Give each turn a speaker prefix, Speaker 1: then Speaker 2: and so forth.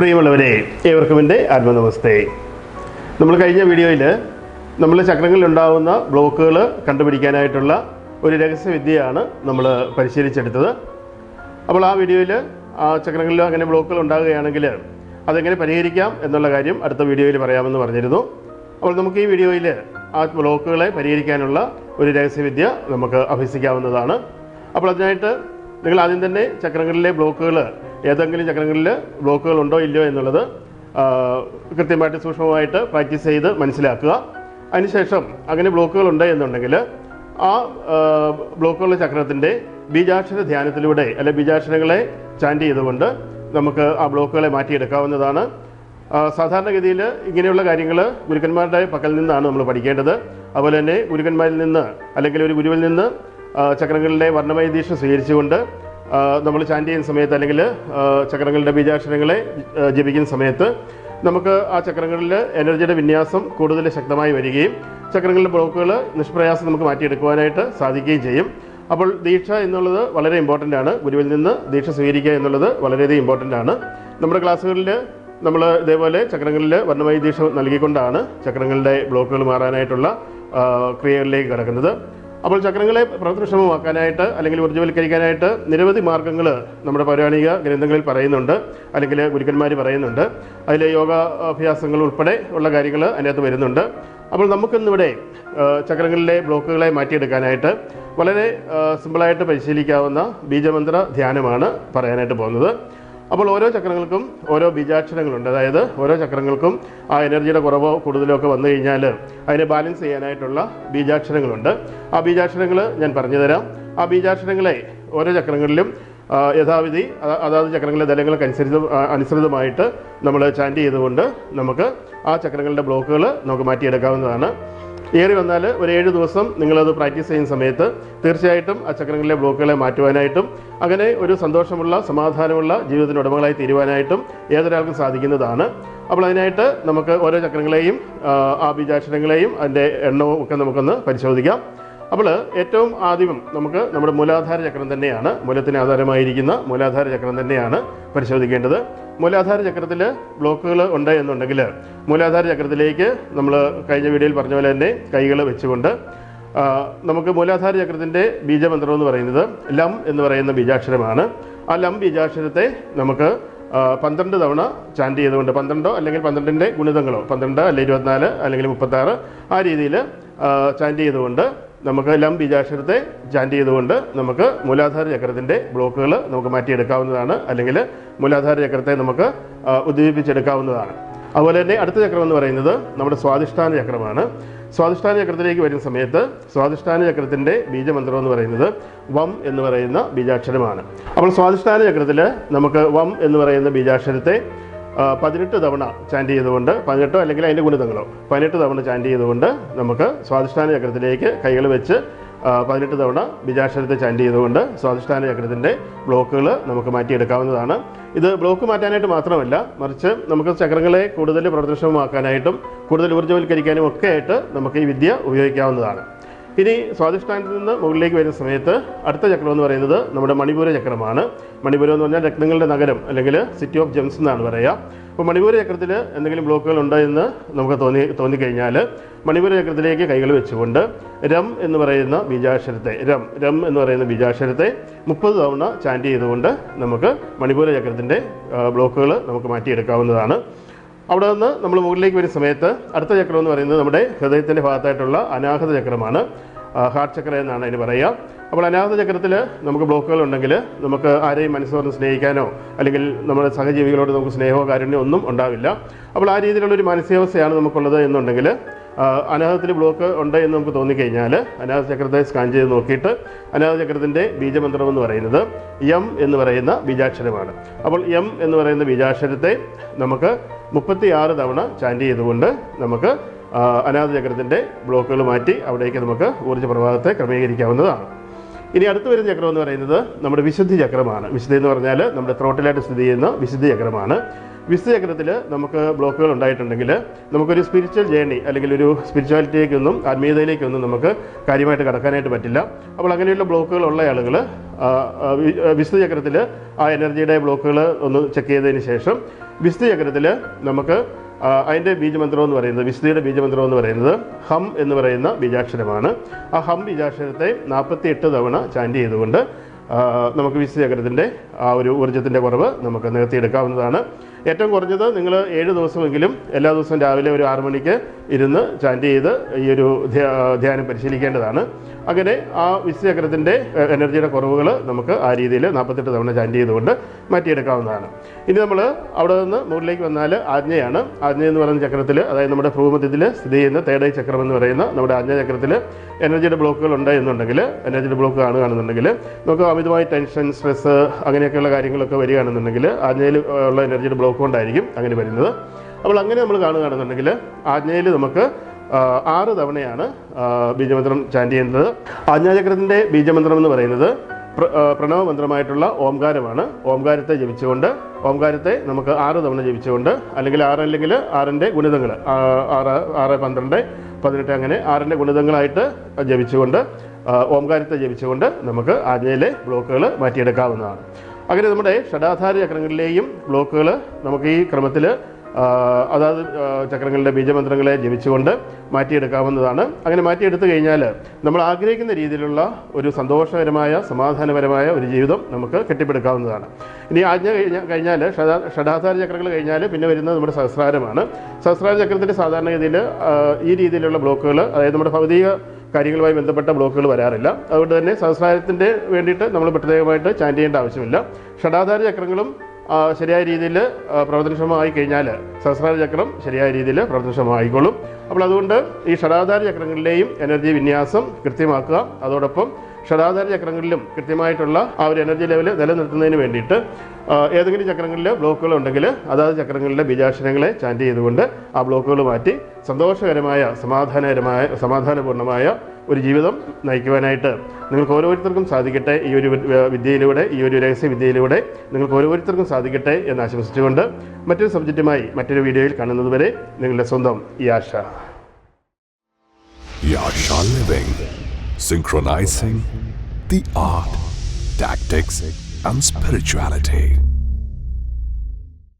Speaker 1: പ്രിയമുള്ളവരെ ഏവർക്കും എന്റെ ആത്മനമസ്തേ. നമ്മൾ കഴിഞ്ഞ വീഡിയോയിൽ നമ്മൾ ചക്രങ്ങളിൽ ഉണ്ടാകുന്ന ബ്ലോക്കുകൾ കണ്ടുപിടിക്കാനായിട്ടുള്ള ഒരു രഹസ്യവിദ്യയാണ് നമ്മൾ പരിശീലിച്ചെടുത്തത്. അപ്പോൾ ആ വീഡിയോയിൽ ആ ചക്രങ്ങളിൽ അങ്ങനെ ബ്ലോക്കുകൾ ഉണ്ടാകുകയാണെങ്കിൽ അതെങ്ങനെ പരിഹരിക്കാം എന്നുള്ള കാര്യം അടുത്ത വീഡിയോയിൽ പറയാമെന്ന് പറഞ്ഞിരുന്നു. അപ്പോൾ നമുക്ക് ഈ വീഡിയോയിൽ ആ ബ്ലോക്കുകളെ പരിഹരിക്കാനുള്ള ഒരു രഹസ്യവിദ്യ നമുക്ക് അഭ്യസിക്കാവുന്നതാണ്. അപ്പോൾ അതിനായിട്ട് നിങ്ങൾ ആദ്യം തന്നെ ചക്രങ്ങളിലെ ബ്ലോക്കുകൾ ഏതെങ്കിലും ചക്രങ്ങളിൽ ബ്ലോക്കുകൾ ഉണ്ടോ ഇല്ലയോ എന്നുള്ളത് കൃത്യമായിട്ട് സൂക്ഷ്മമായിട്ട് പ്രാക്ടീസ് ചെയ്ത് മനസ്സിലാക്കുക. അതിനുശേഷം അങ്ങനെ ബ്ലോക്കുകൾ ഉണ്ട് എന്നുണ്ടെങ്കിൽ ആ ബ്ലോക്കുകളുടെ ചക്രത്തിന്റെ ബീജാക്ഷര ധ്യാനത്തിലൂടെ അല്ലെ ബീജാക്ഷരങ്ങളെ ചാൻഡ് ചെയ്തുകൊണ്ട് നമുക്ക് ആ ബ്ലോക്കുകളെ മാറ്റിയെടുക്കാവുന്നതാണ്. സാധാരണഗതിയിൽ ഇങ്ങനെയുള്ള കാര്യങ്ങൾ ഗുരുക്കന്മാരുടെ പക്കൽ നിന്നാണ് നമ്മൾ പഠിക്കേണ്ടത്. അതുപോലെ തന്നെ ഗുരുക്കന്മാരിൽ നിന്ന് അല്ലെങ്കിൽ ഒരു ഗുരുവിൽ നിന്ന് ചക്രങ്ങളിലെ വർണമയ ദീക്ഷ സ്വീകരിച്ചുകൊണ്ട് നമ്മൾ ചാന്റ് ചെയ്യുന്ന സമയത്ത് അല്ലെങ്കിൽ ചക്രങ്ങളുടെ ബീജാക്ഷരങ്ങളെ ജപിക്കുന്ന സമയത്ത് നമുക്ക് ആ ചക്രങ്ങളിൽ എനർജിയുടെ വിന്യാസം കൂടുതൽ ശക്തമായി വരികയും ചക്രങ്ങളുടെ ബ്ലോക്കുകൾ നിഷ്പ്രയാസം നമുക്ക് മാറ്റിയെടുക്കുവാനായിട്ട് സാധിക്കുകയും ചെയ്യും. അപ്പോൾ ദീക്ഷ എന്നുള്ളത് വളരെ ഇമ്പോർട്ടന്റ് ആണ്. ഗുരുവിൽ നിന്ന് ദീക്ഷ സ്വീകരിക്കുക എന്നുള്ളത് വളരെയധികം ഇമ്പോർട്ടന്റ് ആണ്. നമ്മുടെ ക്ലാസ്സുകളിൽ നമ്മൾ ഇതേപോലെ ചക്രങ്ങളിൽ വർണമയ ദീക്ഷ നൽകിക്കൊണ്ടാണ് ചക്രങ്ങളുടെ ബ്ലോക്കുകൾ മാറാനായിട്ടുള്ള ക്രിയകളിലേക്ക് കടക്കുന്നത്. അപ്പോൾ ചക്രങ്ങളെ പ്രവർത്തനക്ഷമമാക്കാനായിട്ട് അല്ലെങ്കിൽ ഊർജവൽക്കരിക്കാനായിട്ട് നിരവധി മാർഗങ്ങൾ നമ്മുടെ പൗരാണിക ഗ്രന്ഥങ്ങളിൽ പറയുന്നുണ്ട് അല്ലെങ്കിൽ ഗുരുക്കന്മാർ പറയുന്നുണ്ട്. അതിൽ യോഗ അഭ്യാസങ്ങൾ ഉൾപ്പെടെ ഉള്ള കാര്യങ്ങൾ അതിനകത്ത് വരുന്നുണ്ട്. അപ്പോൾ നമുക്കിന്നിവിടെ ചക്രങ്ങളിലെ ബ്ലോക്കുകളെ മാറ്റിയെടുക്കാനായിട്ട് വളരെ സിമ്പിളായിട്ട് പരിശീലിക്കാവുന്ന ബീജമന്ത്ര ധ്യാനമാണ് പറയാനായിട്ട് പോകുന്നത്. അപ്പോൾ ഓരോ ചക്രങ്ങൾക്കും ഓരോ ബീജാക്ഷരങ്ങളുണ്ട്. അതായത് ഓരോ ചക്രങ്ങൾക്കും ആ എനർജിയുടെ കുറവോ കൂടുതലോ ഒക്കെ വന്നു കഴിഞ്ഞാൽ അതിനെ ബാലൻസ് ചെയ്യാനായിട്ടുള്ള ബീജാക്ഷരങ്ങളുണ്ട്. ആ ബീജാക്ഷരങ്ങൾ ഞാൻ പറഞ്ഞുതരാം. ആ ബീജാക്ഷരങ്ങളെ ഓരോ ചക്രങ്ങളിലും യഥാവിധി അത- അതാത് ചക്രങ്ങളിലെ ദലങ്ങൾക്ക് അനുസരിച്ച് അനുസൃതമായിട്ട് നമ്മൾ ചാന്റ് ചെയ്തുകൊണ്ട് നമുക്ക് ആ ചക്രങ്ങളുടെ ബ്ലോക്കുകൾ നമുക്ക് മാറ്റിയെടുക്കാവുന്നതാണ്. ഏറി വന്നാൽ ഒരു ഏഴ് ദിവസം നിങ്ങളത് പ്രാക്ടീസ് ചെയ്യുന്ന സമയത്ത് തീർച്ചയായിട്ടും ആ ചക്രങ്ങളിലെ ബ്ലോക്കുകളെ മാറ്റുവാനായിട്ടും അങ്ങനെ ഒരു സന്തോഷമുള്ള സമാധാനമുള്ള ജീവിതത്തിന് ഉടമകളായി തീരുവാനായിട്ടും ഏതൊരാൾക്കും സാധിക്കുന്നതാണ്. അപ്പോൾ അതിനായിട്ട് നമുക്ക് ഓരോ ചക്രങ്ങളെയും ആ, ബീജാക്ഷരങ്ങളെയും അതിന്റെ എണ്ണവും ഒക്കെ നമുക്കൊന്ന് പരിശോധിക്കാം. അപ്പോൾ ഏറ്റവും ആദ്യം നമുക്ക് നമ്മുടെ മൂലാധാര ചക്രം തന്നെയാണ് മൂലത്തിന് ആധാരമായിരിക്കുന്ന മൂലാധാര ചക്രം തന്നെയാണ് പരിശോധിക്കേണ്ടത്. മൂലാധാര ചക്രത്തിൽ ബ്ലോക്കുകൾ ഉണ്ട് എന്നുണ്ടെങ്കിൽ മൂലാധാര ചക്രത്തിലേക്ക് നമ്മൾ കഴിഞ്ഞ വീഡിയോയിൽ പറഞ്ഞ പോലെ തന്നെ കൈകൾ വെച്ചുകൊണ്ട് നമുക്ക് മൂലാധാര ചക്രത്തിന്റെ ബീജമന്ത്രം എന്ന് പറയുന്നത് ലം എന്ന് പറയുന്ന ബീജാക്ഷരമാണ്. ആ ലം ബീജാക്ഷരത്തെ നമുക്ക് പന്ത്രണ്ട് തവണ ചാന്റ് ചെയ്തുകൊണ്ട് പന്ത്രണ്ടോ അല്ലെങ്കിൽ പന്ത്രണ്ടിന്റെ ഗുണിതങ്ങളോ പന്ത്രണ്ട് അല്ലെങ്കിൽ ഇരുപത്തിനാല് അല്ലെങ്കിൽ മുപ്പത്താറ് ആ രീതിയിൽ ചാന്റ് ചെയ്തുകൊണ്ട് നമുക്ക് ലം ബീജാക്ഷരത്തെ ചാന്റ് ചെയ്തുകൊണ്ട് നമുക്ക് മൂലാധാര ചക്രത്തിന്റെ ബ്ലോക്കുകൾ നമുക്ക് മാറ്റിയെടുക്കാവുന്നതാണ്. അല്ലെങ്കിൽ മൂലാധാര ചക്രത്തെ നമുക്ക് ഉദ്ദീപിപ്പിച്ചെടുക്കാവുന്നതാണ്. അതുപോലെ തന്നെ അടുത്ത ചക്രം എന്ന് പറയുന്നത് നമ്മുടെ സ്വാധിഷ്ഠാന ചക്രമാണ്. സ്വാധിഷ്ഠാന ചക്രത്തിലേക്ക് വരുന്ന സമയത്ത് സ്വാധിഷ്ഠാന ചക്രത്തിന്റെ ബീജമന്ത്രം എന്ന് പറയുന്നത് വം എന്ന് പറയുന്ന ബീജാക്ഷരമാണ്. അപ്പോൾ സ്വാധിഷ്ഠാന ചക്രത്തിൽ നമുക്ക് വം എന്ന് പറയുന്ന ബീജാക്ഷരത്തെ പതിനെട്ട് തവണ ചാന്റ് ചെയ്തുകൊണ്ട് പതിനെട്ടോ അല്ലെങ്കിൽ അതിന്റെ ഗുണിതങ്ങളോ പതിനെട്ട് തവണ ചാന്റ് ചെയ്തുകൊണ്ട് നമുക്ക് സ്വാധിഷ്ഠാന ചക്രത്തിലേക്ക് കൈകൾ വെച്ച് പതിനെട്ട് തവണ ബീജാക്ഷരത്തെ ചാന്റ് ചെയ്തുകൊണ്ട് സ്വാധിഷ്ഠാന ചക്രത്തിന്റെ ബ്ലോക്കുകൾ നമുക്ക് മാറ്റിയെടുക്കാവുന്നതാണ്. ഇത് ബ്ലോക്ക് മാറ്റാനായിട്ട് മാത്രമല്ല മറിച്ച് നമുക്ക് ചക്രങ്ങളെ കൂടുതൽ പ്രവർത്തനക്ഷമമാക്കാനായിട്ടും കൂടുതൽ ഊർജവൽക്കരിക്കാനും ഒക്കെ ആയിട്ട് നമുക്ക് ഈ വിദ്യ ഉപയോഗിക്കാവുന്നതാണ്. ഇനി സ്വാധിഷ്ഠാനത്തിൽ നിന്ന് മുകളിലേക്ക് വരുന്ന സമയത്ത് അടുത്ത ചക്രം എന്ന് പറയുന്നത് നമ്മുടെ മണിപൂര ചക്രമാണ്. മണിപൂരം എന്ന് പറഞ്ഞാൽ രത്നങ്ങളുടെ നഗരം അല്ലെങ്കിൽ സിറ്റി ഓഫ് ജെംസ് എന്നാണ് പറയുക. അപ്പോൾ മണിപൂര ചക്രത്തിൽ എന്തെങ്കിലും ബ്ലോക്കുകൾ ഉണ്ടോ എന്ന് നമുക്ക് തോന്നി തോന്നിക്കഴിഞ്ഞാൽ മണിപൂര ചക്രത്തിലേക്ക് കൈകൾ വെച്ചുകൊണ്ട് രം എന്ന് പറയുന്ന ബീജാക്ഷരത്തെ രം രം എന്ന് പറയുന്ന ബീജാക്ഷരത്തെ മുപ്പത് തവണ ചാന്റ് ചെയ്തുകൊണ്ട് നമുക്ക് മണിപൂര ചക്രത്തിന്റെ ബ്ലോക്കുകൾ നമുക്ക് മാറ്റിയെടുക്കാവുന്നതാണ്. അവിടെ നിന്ന് നമ്മൾ മുകളിലേക്ക് വരുന്ന സമയത്ത് അടുത്ത ചക്രം എന്ന് പറയുന്നത് നമ്മുടെ ഹൃദയത്തിന്റെ ഭാഗത്തായിട്ടുള്ള അനാഹത ചക്രമാണ്. ഹാർട്ട് ചക്രം എന്നാണ് അതിന് പറയുക. അപ്പോൾ അനാഹത ചക്രത്തിൽ നമുക്ക് ബ്ലോക്കുകൾ ഉണ്ടെങ്കിൽ നമുക്ക് ആരെയും മനസ്സോർന്ന് സ്നേഹിക്കാനോ അല്ലെങ്കിൽ നമ്മുടെ സഹജീവികളോട് നമുക്ക് സ്നേഹമോ കാരുണ്യമോ ഒന്നും ഉണ്ടാവില്ല. അപ്പോൾ ആ രീതിയിലുള്ളൊരു മാനസികാവസ്ഥയാണ് നമുക്കുള്ളത് എന്നുണ്ടെങ്കിൽ ആ, അനാഹതത്തിൽ ബ്ലോക്ക് ഉണ്ട് എന്ന് നമുക്ക് തോന്നിക്കഴിഞ്ഞാൽ അനാഹ ചക്രത്തെ സ്കാൻ ചെയ്ത് നോക്കിയിട്ട് അനാഹ ചക്രത്തിന്റെ ബീജമന്ത്രം എന്ന് പറയുന്നത് എം എന്ന് പറയുന്ന ബീജാക്ഷരമാണ്. അപ്പോൾ എം എന്ന് പറയുന്ന ബീജാക്ഷരത്തെ നമുക്ക് മുപ്പത്തി ആറ് തവണ ചാന്റ് ചെയ്തുകൊണ്ട് നമുക്ക് ആ, അനാഥ ചക്രത്തിന്റെ ബ്ലോക്കുകൾ മാറ്റി അവിടേക്ക് നമുക്ക് ഊർജ പ്രവാഹത്തെ ക്രമീകരിക്കാവുന്നതാണ്. ഇനി അടുത്ത് വരുന്ന ചക്രം എന്ന് പറയുന്നത് നമ്മുടെ വിശുദ്ധി ചക്രമാണ്. വിശുദ്ധി എന്ന് പറഞ്ഞാൽ നമ്മുടെ ത്രോട്ടിലായിട്ട് സ്ഥിതി ചെയ്യുന്ന വിശുദ്ധി ചക്രമാണ്. വിശുദ്ധ ചക്രത്തിൽ നമുക്ക് ബ്ലോക്കുകൾ ഉണ്ടായിട്ടുണ്ടെങ്കിൽ നമുക്കൊരു സ്പിരിച്വൽ ജേണി അല്ലെങ്കിൽ ഒരു സ്പിരിച്വാലിറ്റിയിലേക്കൊന്നും ആത്മീയതയിലേക്കൊന്നും നമുക്ക് കാര്യമായിട്ട് കടക്കാനായിട്ട് പറ്റില്ല. അപ്പോൾ അങ്ങനെയുള്ള ബ്ലോക്കുകൾ ഉള്ള ആളുകൾ വിശ്വചക്രത്തിൽ ആ എനർജിയുടെ ബ്ലോക്കുകൾ ഒന്ന് ചെക്ക് ചെയ്തതിന് ശേഷം വിശ്വചക്രത്തിൽ നമുക്ക് അതിന്റെ ബീജമന്ത്രം എന്ന് പറയുന്നത് വിശുദ്ധിയുടെ ബീജമന്ത്രം എന്ന് പറയുന്നത് ഹം എന്ന് പറയുന്ന ബീജാക്ഷരമാണ്. ആ ഹം ബീജാക്ഷരത്തെ നാൽപ്പത്തി എട്ട് തവണ ചാൻഡ് ചെയ്തുകൊണ്ട് നമുക്ക് വിശ്വചക്രത്തിന്റെ ആ ഒരു ഊർജത്തിന്റെ കുറവ് നമുക്ക് നികത്തിയെടുക്കാവുന്നതാണ്. ഏറ്റവും കുറഞ്ഞത് നിങ്ങൾ ഏഴ് ദിവസമെങ്കിലും എല്ലാ ദിവസവും രാവിലെ ഒരു ആറ് മണിക്ക് ഇരുന്ന് ചാന്റ് ചെയ്ത് ഈ ഒരു ധ്യാനം പരിശീലിക്കേണ്ടതാണ്. അങ്ങനെ ആ വിശ്വചക്രത്തിന്റെ എനർജിയുടെ കുറവുകൾ നമുക്ക് ആ രീതിയിൽ നാൽപ്പത്തെട്ട് തവണ ചാൻഡ് ചെയ്തുകൊണ്ട് മാറ്റിയെടുക്കാവുന്നതാണ്. ഇനി നമ്മൾ അവിടെ നിന്ന് മുകളിലേക്ക് വന്നാൽ ആജ്ഞയാണ് ആജ്ഞ എന്ന് പറയുന്ന ചക്രത്തിൽ അതായത് നമ്മുടെ ഭൂമധ്യത്തിൽ സ്ഥിതി ചെയ്യുന്ന തേടൈ ചക്രം എന്ന് പറയുന്ന നമ്മുടെ ആജ്ഞ ചക്രത്തിൽ എനർജിയുടെ ബ്ലോക്കുകൾ ഉണ്ട് എന്നുണ്ടെങ്കിൽ എനർജിയുടെ ബ്ലോക്ക് കാണുകയാണെന്നുണ്ടെങ്കിൽ നമുക്ക് അമിതമായി ടെൻഷൻ സ്ട്രെസ്സ് അങ്ങനെയൊക്കെയുള്ള കാര്യങ്ങളൊക്കെ വരികയാണെന്നുണ്ടെങ്കിൽ ആജ്ഞയിൽ ഉള്ള എനർജിയുടെ ബ്ലോക്ക് കൊണ്ടായിരിക്കും അങ്ങനെ വരുന്നത്. അപ്പോൾ അങ്ങനെ നമ്മൾ കാണുകയാണെന്നുണ്ടെങ്കിൽ ആജ്ഞയിൽ നമുക്ക് ആറ് തവണയാണ് ബീജമന്ത്രം ചാൻഡ് ചെയ്യുന്നത്. ആജ്ഞാചക്രത്തിന്റെ ബീജമന്ത്രം എന്ന് പറയുന്നത് പ്ര- പ്രണവ മന്ത്രമായിട്ടുള്ള ഓംകാരമാണ്. ഓംകാരത്തെ ജപിച്ചുകൊണ്ട് ഓംകാരത്തെ നമുക്ക് ആറ് തവണ ജപിച്ചുകൊണ്ട് അല്ലെങ്കിൽ ആറ് അല്ലെങ്കിൽ ആറിന്റെ ഗുണിതങ്ങൾ ആറ് ആറ് പന്ത്രണ്ട് പതിനെട്ട് അങ്ങനെ ആറിന്റെ ഗുണിതങ്ങളായിട്ട് ജപിച്ചുകൊണ്ട് ഓംകാരത്തെ ജപിച്ചുകൊണ്ട് നമുക്ക് ആജ്ഞയിലെ ബ്ലോക്കുകൾ മാറ്റിയെടുക്കാവുന്നതാണ്. അങ്ങനെ നമ്മുടെ ഷഡാധാര ചക്രങ്ങളിലെയും ബ്ലോക്കുകൾ നമുക്ക് ഈ ക്രമത്തിൽ അതാത് ആ, ചക്രങ്ങളുടെ ബീജമന്ത്രങ്ങളെ ജപിച്ചുകൊണ്ട് മാറ്റിയെടുക്കാവുന്നതാണ്. അങ്ങനെ മാറ്റിയെടുത്തു കഴിഞ്ഞാൽ നമ്മൾ ആഗ്രഹിക്കുന്ന രീതിയിലുള്ള ഒരു സന്തോഷകരമായ സമാധാനപരമായ ഒരു ജീവിതം നമുക്ക് കെട്ടിപ്പടുക്കാവുന്നതാണ്. ഇനി ആജ്ഞ കഴിഞ്ഞ കഴിഞ്ഞാൽ ഷഡാ ഷഡാധാര ചക്രങ്ങൾ കഴിഞ്ഞാൽ പിന്നെ വരുന്നത് നമ്മുടെ സഹസ്രാരമാണ്. സഹസ്രാര ചക്രത്തിന്റെ സാധാരണഗതിയിൽ ഈ രീതിയിലുള്ള ബ്ലോക്കുകൾ അതായത് നമ്മുടെ ഭൗതിക കാര്യങ്ങളുമായി ബന്ധപ്പെട്ട ബ്ലോക്കുകൾ വരാറില്ല. അതുകൊണ്ട് തന്നെ സഹസ്രാരത്തിന്റെ വേണ്ടിയിട്ട് നമ്മൾ പ്രത്യേകമായിട്ട് ചാന്റ് ചെയ്യേണ്ട ആവശ്യമില്ല. ഷഡാധാര ചക്രങ്ങളും ശരിയായ രീതിയിൽ പ്രവർത്തനക്ഷമമായി കഴിഞ്ഞാൽ സഹസ്രാര ചക്രം ശരിയായ രീതിയിൽ പ്രവർത്തനക്ഷമമായിക്കോളും. അപ്പോൾ അതുകൊണ്ട് ഈ ഷടാധാര ചക്രങ്ങളിലെയും എനർജി വിന്യാസം കൃത്യമാക്കുക. അതോടൊപ്പം ഷടാധാര ചക്രങ്ങളിലും കൃത്യമായിട്ടുള്ള ആ ഒരു എനർജി ലെവൽ നിലനിർത്തുന്നതിന് വേണ്ടിയിട്ട് ഏതെങ്കിലും ചക്രങ്ങളിൽ ബ്ലോക്കുകൾ ഉണ്ടെങ്കിൽ അതാത് ചക്രങ്ങളിലെ ബീജാക്ഷരങ്ങളെ ചാന്റ് ചെയ്തുകൊണ്ട് ആ ബ്ലോക്കുകൾ മാറ്റി സന്തോഷകരമായ സമാധാനകരമായ സമാധാനപൂർണമായ ഒരു ജീവിതം നയിക്കുവാനായിട്ട് നിങ്ങൾക്ക് ഓരോരുത്തർക്കും സാധിക്കട്ടെ ഈ ഒരു വിദ്യയിലൂടെ ഈ ഒരു രഹസ്യ വിദ്യയിലൂടെ നിങ്ങൾക്ക് ഓരോരുത്തർക്കും സാധിക്കട്ടെ എന്ന് ആശംസിച്ചുകൊണ്ട് മറ്റൊരു സബ്ജക്റ്റുമായി മറ്റൊരു വീഡിയോയിൽ കാണുന്നതുവരെ നിങ്ങളുടെ സ്വന്തം ആശ
Speaker 2: Yasha Living, synchronizing the art, tactics, and spirituality.